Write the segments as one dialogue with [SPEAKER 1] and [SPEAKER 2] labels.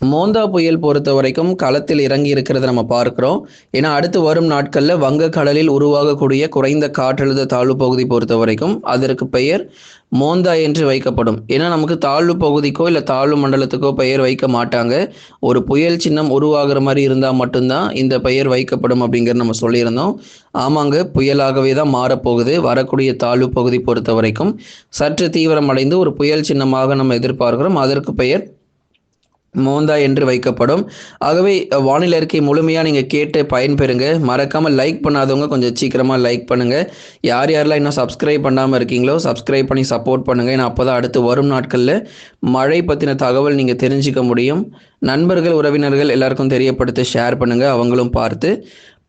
[SPEAKER 1] மோந்தா புயல் பொறுத்த வரைக்கும் களத்தில் இறங்கி இருக்கிறத நம்ம பார்க்கிறோம். ஏன்னா அடுத்து வரும் நாட்களில் வங்கக்கடலில் உருவாகக்கூடிய குறைந்த காற்றழுத்த தாழ்வு பகுதி பொறுத்த வரைக்கும் அதற்கு பெயர் மோந்தா என்று வைக்கப்படும். ஏன்னா நமக்கு தாழ்வு பகுதிக்கோ இல்லை தாழ்வு மண்டலத்துக்கோ பெயர் வைக்க மாட்டாங்க. ஒரு புயல் சின்னம் உருவாகிற மாதிரி இருந்தால் மட்டும்தான் இந்த பெயர் வைக்கப்படும் அப்படிங்கிறது நம்ம சொல்லியிருந்தோம். ஆமாங்க புயலாகவே தான் மாறப்போகுது. வரக்கூடிய தாழ்வு பகுதி பொறுத்த வரைக்கும் சற்று தீவிரமடைந்து ஒரு புயல் சின்னமாக நம்ம எதிர்பார்க்கிறோம். அதற்கு பெயர் மோந்தா என்று வைக்கப்படும். ஆகவே வானிலை அறிக்கை முழுமையாக நீங்கள் கேட்டு பயன்பெறுங்க. மறக்காமல் லைக் பண்ணாதவங்க கொஞ்சம் சீக்கிரமாக லைக் பண்ணுங்கள் யார் யாரெல்லாம் இன்னும் சப்ஸ்கிரைப் பண்ணாமல் இருக்கீங்களோ சப்ஸ்கிரைப் பண்ணி சப்போர்ட் பண்ணுங்கள் ஏன்னா அப்போ தான் அடுத்து வரும் நாட்களில் மழை பற்றின தகவல் நீங்கள் தெரிஞ்சிக்க முடியும். நண்பர்கள் உறவினர்கள் எல்லாருக்கும் தெரியப்படுத்தி ஷேர் பண்ணுங்கள் அவங்களும் பார்த்து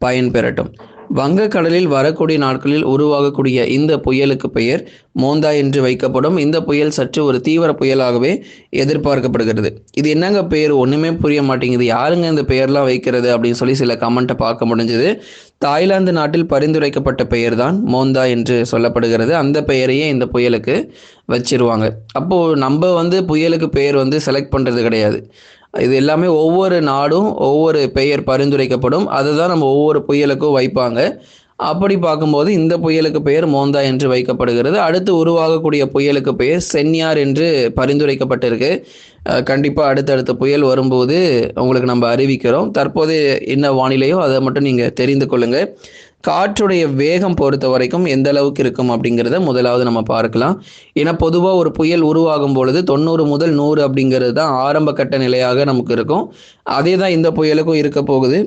[SPEAKER 1] பயன்பெறட்டும். வங்கக்கடலில் வரக்கூடிய நாட்களில் உருவாகக்கூடிய இந்த புயலுக்கு பெயர் மோந்தா என்று வைக்கப்படும். இந்த புயல் சற்று ஒரு தீவிர புயலாகவே எதிர்பார்க்கப்படுகிறது. இது என்னங்க பெயர் ஒன்றுமே புரிய மாட்டேங்குது. யாருங்க இந்த பெயர்லாம் வைக்கிறது அப்படின்னு சொல்லி சில கமெண்ட்டை பார்க்க முடிஞ்சது. தாய்லாந்து நாட்டில் பரிந்துரைக்கப்பட்ட பெயர் தான் மோந்தா என்று சொல்லப்படுகிறது. அந்த பெயரையே இந்த புயலுக்கு வச்சிருவாங்க. அப்போது நம்ம வந்து புயலுக்கு பெயர் வந்து செலக்ட் பண்ணுறது கிடையாது. இது எல்லாமே ஒவ்வொரு நாடும் ஒவ்வொரு பெயர் பரிந்துரைக்கப்படும். அதை தான் நம்ம ஒவ்வொரு புயலுக்கும் வைப்பாங்க. அப்படி பார்க்கும்போது இந்த புயலுக்கு பெயர் மோந்தா என்று வைக்கப்படுகிறது. அடுத்து உருவாகக்கூடிய புயலுக்கு பெயர் சென்னியார் என்று பரிந்துரைக்கப்பட்டிருக்கு. கண்டிப்பாக அடுத்தடுத்த புயல் வரும்போது உங்களுக்கு நம்ம அறிவிக்கிறோம். தற்போது என்ன வானிலையோ அதை மட்டும் நீங்கள் தெரிந்து கொள்ளுங்கள் காற்றுடைய வேகம் பொறுத்த வரைக்கும் எந்த அளவுக்கு இருக்கும் அப்படிங்கிறத முதலாவது நம்ம பார்க்கலாம். ஏன்னா பொதுவாக ஒரு புயல் உருவாகும் பொழுது தொண்ணூறு முதல் நூறு அப்படிங்கிறது தான் ஆரம்ப கட்ட நிலையாக நமக்கு இருக்கும். அதே தான் இந்த புயலுக்கும் இருக்க போகுது.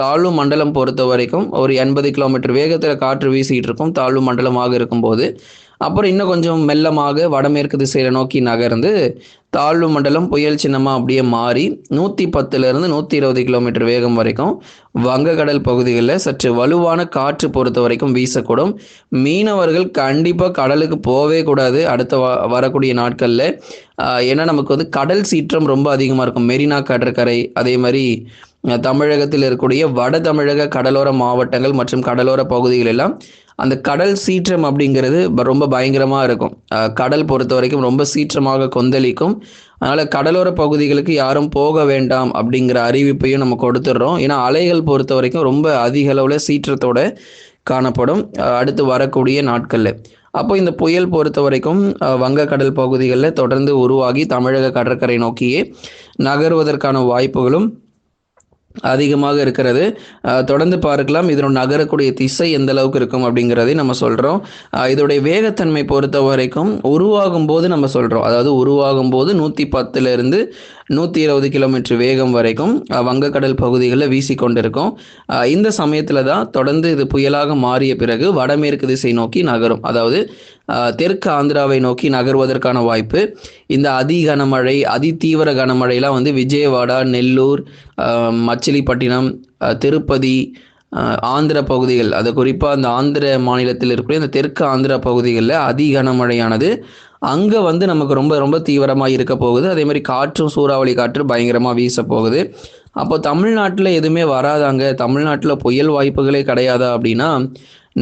[SPEAKER 1] தாழ்வு மண்டலம் பொறுத்த வரைக்கும் ஒரு எண்பது கிலோமீட்டர் வேகத்தில் காற்று வீசிகிட்டு இருக்கும். தாழ்வு மண்டலமாக இருக்கும்போது அப்புறம் இன்னும் கொஞ்சம் மெல்லமாக வடமேற்கு திசையில் நோக்கி நகர்ந்து தாழ்வு மண்டலம் புயல் சின்னமாக அப்படியே மாறி நூற்றி பத்துலேருந்து நூற்றி இருபது கிலோமீட்டர் வேகம் வரைக்கும் வங்கக்கடல் பகுதிகளில் சற்று வலுவான காற்று பொறுத்த வரைக்கும் வீசக்கூடும். மீனவர்கள் கண்டிப்பாக கடலுக்கு போகவே கூடாது. அடுத்த வரக்கூடிய நாட்களில் ஏன்னா நமக்கு வந்து கடல் சீற்றம் ரொம்ப அதிகமாக இருக்கும். மெரினா கடற்கரை அதே மாதிரி தமிழகத்தில் இருக்கக்கூடிய வட தமிழக கடலோர மாவட்டங்கள் மற்றும் கடலோர பகுதிகள் எல்லாம் அந்த கடல் சீற்றம் அப்படிங்கிறது ரொம்ப பயங்கரமாக இருக்கும். கடல் பொறுத்த வரைக்கும் ரொம்ப சீற்றமாக கொந்தளிக்கும். அதனால் கடலோர பகுதிகளுக்கு யாரும் போக வேண்டாம் அப்படிங்கிற அறிவிப்பையும் நம்ம கொடுத்துட்றோம். ஏன்னா அலைகள் பொறுத்த வரைக்கும் ரொம்ப அதிக அளவில் சீற்றத்தோட காணப்படும். அடுத்து வரக்கூடிய நாட்களில். அப்போ இந்த புயல் பொறுத்த வரைக்கும் வங்கக்கடல் பகுதிகளில் தொடர்ந்து உருவாகி தமிழக கடற்கரை நோக்கியே நகருவதற்கான வாய்ப்புகளும் அதிகமாக இருக்கிறது. தொடர்ந்து பார்க்கலாம். இதனோட நகரக்கூடிய திசை எந்த அளவுக்கு இருக்கும் அப்படிங்கிறதை நம்ம சொல்கிறோம் இதோடைய வேகத்தன்மை பொறுத்த வரைக்கும் உருவாகும் போது நம்ம சொல்கிறோம் அதாவது உருவாகும் போது நூற்றி பத்துலேருந்து நூற்றி இருபது கிலோமீட்டர் வேகம் வரைக்கும் வங்கக்கடல் பகுதிகளில் வீசிக்கொண்டிருக்கும். இந்த சமயத்தில் தான் தொடர்ந்து இது புயலாக மாறிய பிறகு வடமேற்கு திசை நோக்கி நகரும். அதாவது தெற்கு ஆந்திராவை நோக்கி நகர்வதற்கான வாய்ப்பு. இந்த அதி கனமழை அதி தீவிர கனமழையெல்லாம் வந்து விஜயவாடா நெல்லூர் மச்சிலிப்பட்டினம் திருப்பதி ஆந்திர பகுதிகள். அது குறிப்பாக அந்த ஆந்திர மாநிலத்தில் இருக்கக்கூடிய அந்த தெற்கு ஆந்திர பகுதிகளில் அதி கனமழையானது அங்கே வந்து நமக்கு ரொம்ப ரொம்ப தீவிரமாக இருக்க போகுது. அதே மாதிரி காற்றும் சூறாவளி காற்று பயங்கரமாக வீச போகுது. அப்போ தமிழ்நாட்டில் எதுவுமே வராதாங்க. தமிழ்நாட்டில் புயல் வாய்ப்புகளே கிடையாதா அப்படின்னா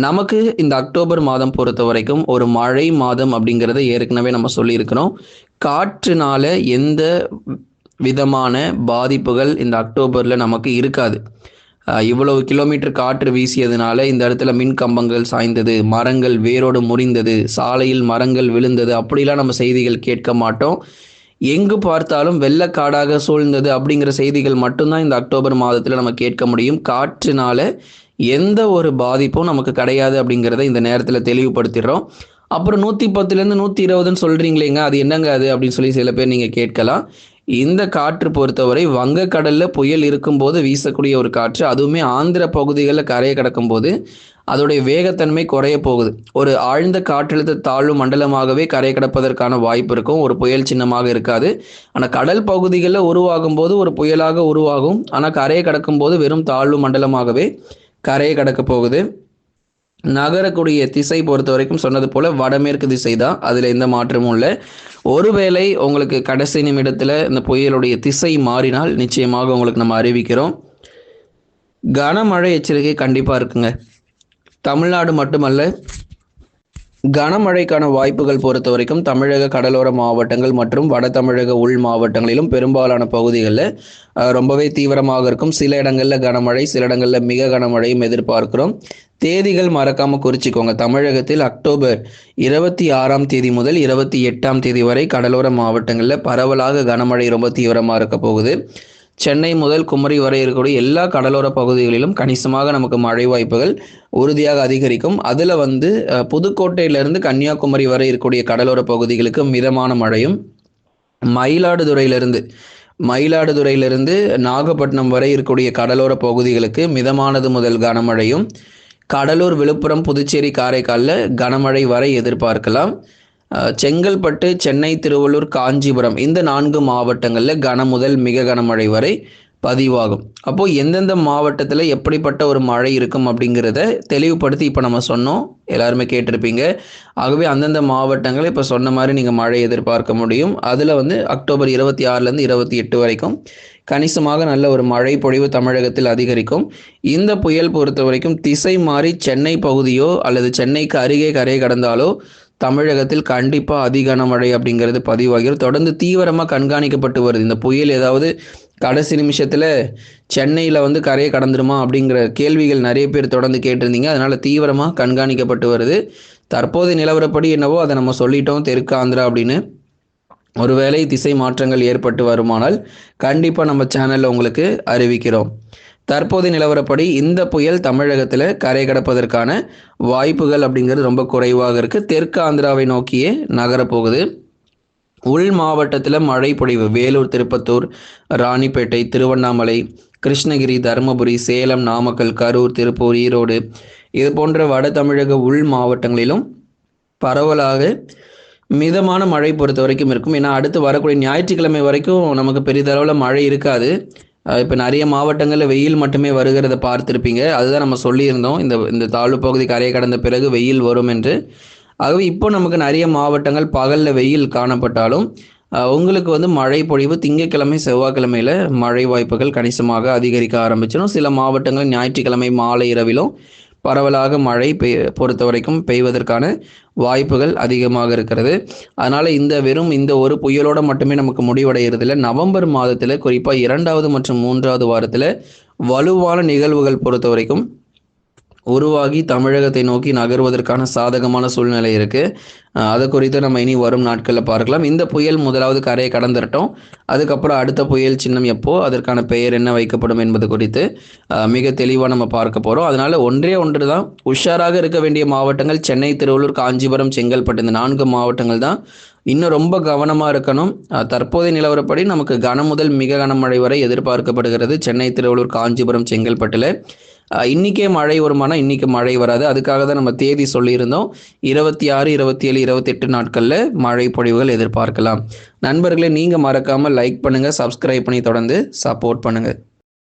[SPEAKER 1] நமக்கு இந்த அக்டோபர் மாதம் பொறுத்த வரைக்கும் ஒரு மழை மாதம் அப்படிங்கிறத ஏற்கனவே நம்ம சொல்லியிருக்கிறோம். காற்றுனால எந்த விதமான பாதிப்புகள் இந்த அக்டோபரில் நமக்கு இருக்காது. இவ்வளவு கிலோமீட்டர் காற்று வீசியதுனால இந்த இடத்துல மின் கம்பங்கள் சாய்ந்தது மரங்கள் வேரோடு முறிந்தது சாலையில் மரங்கள் விழுந்தது. அப்படிலாம் நம்ம செய்திகள் கேட்க மாட்டோம். எங்கு பார்த்தாலும் வெள்ளக்காடாக சூழ்ந்தது அப்படிங்கிற செய்திகள் மட்டும்தான் இந்த அக்டோபர் மாதத்தில் நம்ம கேட்க முடியும். காற்றுனால எந்த ஒரு பாதிப்பும் நமக்கு கிடையாது அப்படிங்கிறத இந்த நேரத்தில் தெளிவுபடுத்திடுறோம். அப்புறம் நூற்றி பத்துலேருந்து நூற்றி இருபதுன்னு சொல்கிறீங்களேங்க அது என்னங்க அது அப்படின்னு சொல்லி சில பேர் நீங்கள் கேட்கலாம். இந்த காற்று பொறுத்தவரை வங்கக்கடலில் புயல் இருக்கும்போது வீசக்கூடிய ஒரு காற்று அதுவுமே ஆந்திர பகுதிகளில் கரையை கடக்கும் போது அதோடைய வேகத்தன்மை குறைய போகுது. ஒரு ஆழ்ந்த காற்றழுத்த தாழ்வு மண்டலமாகவே கரை கடப்பதற்கான வாய்ப்பு இருக்கும். ஒரு புயல் சின்னமாக இருக்காது. ஆனால் கடல் பகுதிகளில் உருவாகும் போது ஒரு புயலாக உருவாகும். ஆனால் கரையை கடக்கும் போது வெறும் தாழ்வு மண்டலமாகவே கரையை கடக்க போகுது. நகரக்கூடிய திசை பொறுத்த வரைக்கும் சொன்னது போல வடமேற்கு திசை தான் அதில் எந்த மாற்றமும் இல்லை. ஒருவேளை உங்களுக்கு கடைசி நிமிடத்தில் இந்த புயலுடைய திசை மாறினால் நிச்சயமாக உங்களுக்கு நம்ம அறிவிக்கிறோம். கனமழை எச்சரிக்கை கண்டிப்பாக இருக்குங்க. தமிழ்நாடு மட்டுமல்ல கனமழைக்கான வாய்ப்புகள் பொறுத்த வரைக்கும் தமிழக கடலோர மாவட்டங்கள் மற்றும் வட தமிழக உள் மாவட்டங்களிலும் பெரும்பாலான பகுதிகளில் ரொம்பவே தீவிரமாக இருக்கும். சில இடங்களில் கனமழை சில இடங்களில் மிக கனமழையும் எதிர்பார்க்கிறோம். தேதிகள் மறக்காம குறிச்சிக்கோங்க. தமிழகத்தில் அக்டோபர் இருபத்தி ஆறாம் தேதி முதல் இருபத்தி எட்டாம் தேதி வரை கடலோர மாவட்டங்களில் பரவலாக கனமழை ரொம்ப தீவிரமாக இருக்க போகுது. சென்னை முதல் குமரி வரை இருக்கக்கூடிய எல்லா கடலோர பகுதிகளிலும் கணிசமாக நமக்கு மழை வாய்ப்புகள் உறுதியாக அதிகரிக்கும். அதில் வந்து புதுக்கோட்டையிலிருந்து கன்னியாகுமரி வரை இருக்கக்கூடிய கடலோர பகுதிகளுக்கு மிதமான மழையும் மயிலாடுதுறையிலிருந்து மயிலாடுதுறையிலிருந்து நாகப்பட்டினம் வரை இருக்கக்கூடிய கடலோர பகுதிகளுக்கு மிதமானது முதல் கனமழையும் கடலூர் விழுப்புரம் புதுச்சேரி காரைக்காலில் கனமழை வரை எதிர்பார்க்கலாம். செங்கல்பட்டு சென்னை திருவள்ளூர் காஞ்சிபுரம் இந்த நான்கு மாவட்டங்களில் கன முதல் மிக கனமழை வரை பதிவாகும். அப்போ எந்தெந்த மாவட்டத்தில் எப்படிப்பட்ட ஒரு மழை இருக்கும் அப்படிங்கிறத தெளிவுபடுத்தி இப்போ நம்ம சொன்னோம். எல்லாருமே கேட்டிருப்பீங்க. ஆகவே அந்தந்த மாவட்டங்களை இப்போ சொன்ன மாதிரி நீங்கள் மழை எதிர்பார்க்க முடியும். அதில் வந்து அக்டோபர் இருபத்தி ஆறுலேருந்து இருபத்தி எட்டு வரைக்கும் கணிசமாக நல்ல ஒரு மழை பொழிவு தமிழகத்தில் அதிகரிக்கும். இந்த புயல் பொறுத்த வரைக்கும் திசை மாறி சென்னை பகுதியோ அல்லது சென்னைக்கு அருகே கரையை கடந்தாலோ தமிழகத்தில் கண்டிப்பாக அதிக கனமழை அப்படிங்கிறது பதிவாகிறது. தொடர்ந்து தீவிரமாக கண்காணிக்கப்பட்டு வருது. இந்த புயல் ஏதாவது கடைசி நிமிஷத்தில் சென்னையில் வந்து கரையை கடந்துருமா அப்படிங்கிற கேள்விகள் நிறைய பேர் தொடர்ந்து கேட்டிருந்தீங்க. அதனால் தீவிரமாக கண்காணிக்கப்பட்டு வருது. தற்போது நிலவரப்படி என்னவோ அதை நம்ம சொல்லிட்டோம். தெற்கு ஆந்திரா அப்படின்னு. ஒருவேளை திசை மாற்றங்கள் ஏற்பட்டு வருமானால் கண்டிப்பாக நம்ம சேனலில் உங்களுக்கு அறிவிக்கிறோம். தற்போது நிலவரப்படி இந்த புயல் தமிழகத்தில் கரை கடப்பதற்கான வாய்ப்புகள் அப்படிங்கிறது ரொம்ப குறைவாக இருக்குது தெற்கு ஆந்திராவை நோக்கியே நகரப்போகுது. உள் மாவட்டத்தில் மழை பொழிவு. வேலூர் திருப்பத்தூர் ராணிப்பேட்டை திருவண்ணாமலை கிருஷ்ணகிரி தருமபுரி சேலம் நாமக்கல் கரூர் திருப்பூர் ஈரோடு இது போன்ற வட தமிழக உள் மாவட்டங்களிலும் பரவலாக மிதமான மழை பொறுத்த வரைக்கும் இருக்கும். ஏன்னா அடுத்து வரக்கூடிய ஞாயிற்றுக்கிழமை வரைக்கும் நமக்கு பெரிதளவில் மழை இருக்காது. இப்போ நிறைய மாவட்டங்களில் வெயில் மட்டுமே வருகிறத பார்த்துருப்பீங்க. அதுதான் நம்ம சொல்லியிருந்தோம். இந்த இந்த தாழ்வு பகுதி கரையை கடந்த பிறகு வெயில் வரும் என்று. ஆகவே இப்போ நமக்கு நிறைய மாவட்டங்கள் பகலில் வெயில் காணப்பட்டாலும் உங்களுக்கு வந்து மழை பொழிவு திங்கட்கிழமை செவ்வாய்க்கிழமையில் மழை வாய்ப்புகள் கணிசமாக அதிகரிக்க ஆரம்பிச்சிடும். சில மாவட்டங்கள் ஞாயிற்றுக்கிழமை மாலை இரவிலும் பரவலாக மழை பெய் பொறுத்த வரைக்கும் பெய்வதற்கான வாய்ப்புகள் அதிகமாக இருக்கிறது. அதனால் இந்த வெறும் இந்த ஒரு புயலோட மட்டுமே நமக்கு முடிவடைகிறதுல நவம்பர் மாதத்தில் குறிப்பாக இரண்டாவது மற்றும் மூன்றாவது வாரத்தில் வலுவான நிகழ்வுகள் பொறுத்த வரைக்கும் உருவாகி தமிழகத்தை நோக்கி நகர்வதற்கான சாதகமான சூழ்நிலை இருக்குது அதை குறித்து நம்ம இனி வரும் நாட்களில் பார்க்கலாம். இந்த புயல் முதலாவது கரையை கடந்துட்டோம். அதுக்கப்புறம் அடுத்த புயல் சின்னம் எப்போ அதற்கான பெயர் என்ன வைக்கப்படும் என்பது குறித்து மிக தெளிவாக நம்ம பார்க்க போகிறோம் அதனால் ஒன்றே ஒன்று தான் உஷாராக இருக்க வேண்டிய மாவட்டங்கள் சென்னை திருவள்ளூர் காஞ்சிபுரம் செங்கல்பட்டு இந்த நான்கு மாவட்டங்கள் தான் இன்னும் ரொம்ப கவனமாக இருக்கணும். தற்போதைய நிலவரப்படி நமக்கு கன முதல் மிக கனமழை வரை எதிர்பார்க்கப்படுகிறது. சென்னை திருவள்ளூர் காஞ்சிபுரம் செங்கல்பட்டில். இன்றைக்கே மழை வருமானா இன்றைக்கி மழை வராது. அதுக்காக தான் நம்ம தேதி சொல்லியிருந்தோம். இருபத்தி ஆறு இருபத்தி ஏழு இருபத்தெட்டு நாட்களில் மழை பொழிவுகள் எதிர்பார்க்கலாம். நண்பர்களே நீங்கள் மறக்காமல் லைக் பண்ணுங்கள் சப்ஸ்கிரைப் பண்ணி தொடர்ந்து சப்போர்ட் பண்ணுங்கள்